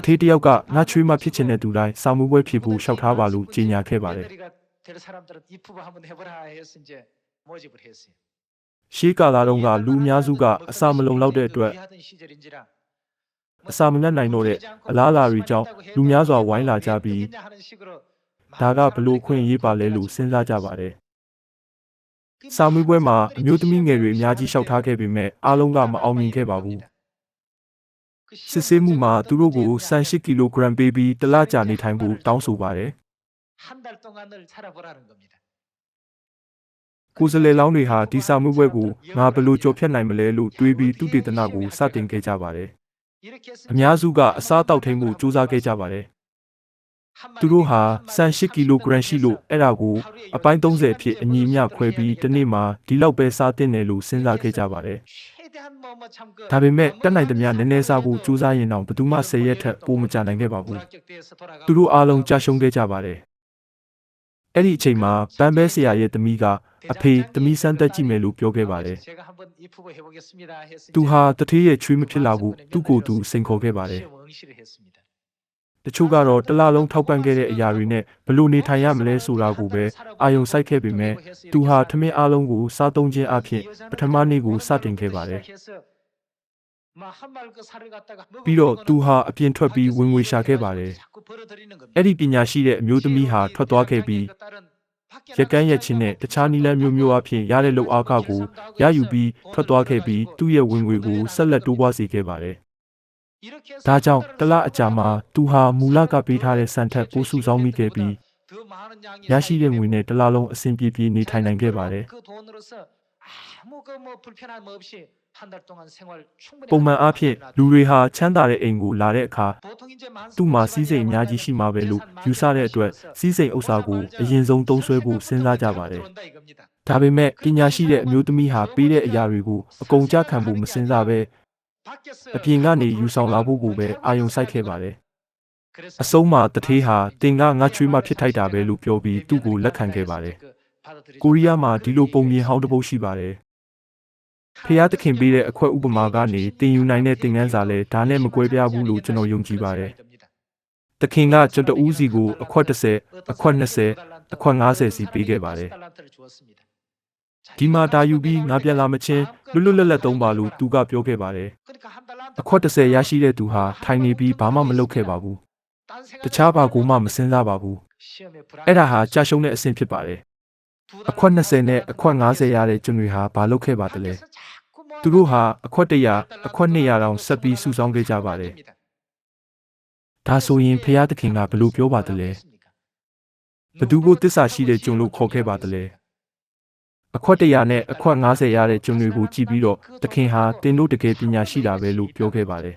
တထေးတယောက်ကငါချွေးမဖြစ်ချင်တဲ့သူတိုင်းစာမှုပွဲဖြစ်ဖို့လျှောက်ထားပါလို့ကြေညာခဲ့ပါတယ်။ရှေးကာလတုန်းကလူအများစုကအစာမလုံလောက်တဲ့အတွက်အစာမလတ်နိုင်တော့တဲ့အလားအလာတွေကြောင့်လူများစွာဝိုင်းလာကြပြီးဒါကဘလို့ခွင့်ရေးပါလဲလို့စဉ်းစားကြပါတယ်။စာမှုပွဲမှာအမျိုးသမီးငယ်တွေအများကြီးလျှောက်ထားခဲ့ပေမဲ့အားလုံးကမအောင်မြင်ခဲ့ပါဘူး။ စစ်ဆေးမှုမှာသူတို့ကို18ကီလိုဂရမ်ပေးပြီးတလကြာနေထိုင်ဖို့တောင်းဆိုပါတယ်ကိုယ်စလေလောင်းတွေဟာဒီစာမှုဘွဲ့ကိုငါဘယ်လိုကျော်ဖြတ်နိုင်မလဲလို့တွေးပြီးသူတေသနာကိုစတင်ခဲ့ကြပါတယ်အများစုကအစားတောက်ထိန်မှုစူးစမ်းခဲ့ကြပါတယ်သူတို့ဟာ18ကီလိုဂရမ်ရှိလို့အဲ့ဒါကိုအပိုင်း30အဖြစ်အညီအမျှခွဲပြီးတစ်နေ့မှာဒီလောက်ပဲစားတင်တယ်လို့စဉ်းစားခဲ့ကြပါတယ် ဒါပေမဲ့တက်နိုင်သမျှနည်းနည်းစားဖို့ကြိုးစားရင်တော့ဘယ်သူမှ၁၀ရက်ထက်ပိုမကြနိုင်ခဲ့ပါဘူးသူတို့အားလုံးကြာရှုံးခဲ့ကြပါတယ်အဲ့ဒီအချိန်မှာဗန်ဘဲဆရာရဲ့သမီးကအဖေသမီးစမ်းသက်ကြည့်မယ်လို့ပြောခဲ့ပါတယ်။သူဟာတထေးရဲ့ချွေးမဖြစ်လာဘူးသူ့ကိုယ်သူစိန်ခေါ်ခဲ့ပါတယ်။ တချို့ကတော့တစ်လလုံးထောက်ပံ့ခဲ့တဲ့အရာတွေနဲ့ဘယ်လို့နေထိုင်ရမလဲဆိုတာကိုပဲအာယုံစိုက်ခဲ့ပေမဲ့သူဟာထမင်းအားလုံးကိုစားသုံးခြင်းအပြင်ပထမနေ့ကိုစတင်ခဲ့ပါတယ်ပြီးတော့သူဟာအပြင်ထွက်ပြီးဝင်ငွေရှာခဲ့ပါတယ်အဲ့ဒီပညာရှိတဲ့အမျိုးသမီးဟာထွက်သွားခဲ့ပြီးရက်ကန်းရက်ချင်းနဲ့တခြားနီလန်းမျိုးမျိုးအဖြစ်ရတဲ့လောက်အားကကိုရယူပြီးထွက်သွားခဲ့ပြီးသူ့ရဲ့ဝင်ငွေကိုဆက်လက်တိုးပွားစေခဲ့ပါတယ်။ ဒါကြောင့်တလအကြာမှာသူဟာမူလကပေးထားတဲ့စံထက်ပိုစုဆောင်မိခဲ့ပြီးရရှိတဲ့ငွေနဲ့တလလုံးအဆင်ပြေပြေနေထိုင်နိုင်ခဲ့ပါတယ်။ပုံမှန်အားဖြင့်လူတွေဟာချမ်းသာတဲ့အိမ်ကိုလာတဲ့အခါသူ့မှာစီးစိမ်အများကြီးရှိမှာပဲလို့ယူဆတဲ့အတွက်စီးစိမ်ဥစ္စာကိုအရင်ဆုံးသုံးစွဲဖို့စဉ်းစားကြပါတယ်။ဒါပေမဲ့ပညာရှိတဲ့အမျိုးသမီးဟာပေးတဲ့အရာတွေကိုအကုန်ကြခံဖို့မစဉ်းစားဘဲ အပြင်ကနေယူဆောင်လာဖို့ကိုပဲအာယုံစိုက်ခဲ့ပါတယ်။အဆုံးမှာတထေးဟာတင်ကငါချွေးမဖြစ်ထိုက်တာပဲလို့ပြောပြီးသူ့ကိုလက်ခံခဲ့ပါတယ်။ကိုရီးယားမှာဒီလိုပုံမြင်ဟောင်းတစ်ပုဒ်ရှိပါတယ်။ဖျားသခင်ပေးတဲ့အခွက်ဥပမာကနေတင်ယူနိုင်တဲ့တင်ကန်းစာလဲဒါနဲ့မကွဲပြားဘူးလို့ကျွန်တော်ယုံကြည်ပါတယ်။သခင်ကကျွန်တော်ဦးစီကိုအခွက်30အခွက်20အခွက်50စီပေးခဲ့ပါတယ် ဒီမှာတာယူပြီးငါပြန်လာမချင်းလွတ်လွတ်လပ်လပ်သုံးပါလို့သူကပြောခဲ့ပါတယ်အခွက်30ရရှိတဲ့သူဟာထိုင်နေပြီးဘာမှမလုပ်ခဲ့ပါဘူးတခြားဘာကိုမှမစင်စားပါဘူးအဲ့ဒါဟာကြာရှုံးတဲ့အဆင့်ဖြစ်ပါတယ်အခွက်20နဲ့အခွက်50ရတဲ့ကျွန်တွေဟာဘာလုပ်ခဲ့ပါသလဲသူတို့ဟာအခွက်100အခွက်200တောင်ဆက်ပြီးစုဆောင်းခဲ့ကြပါတယ်ဒါဆိုရင်ဖျားသခင်ကဘလို့ပြောပါသလဲဘသူကိုတစ္ဆာရှိတဲ့ကျွန်လို့ခေါ်ခဲ့ပါသလဲ အခွက်100နဲ့အခွက်50ရတဲ့ကျွန်တွေကိုကြည့်ပြီးတော့သခင်ဟာတင်တို့တကယ်ပညာရှိတာပဲလို့ပြောခဲ့ပါတယ်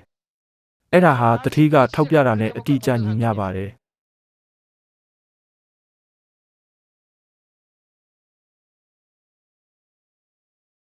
အဲ့ဒါဟာတတိကထောက်ပြတာနဲ့အတိအကျညီမျှပါတယ်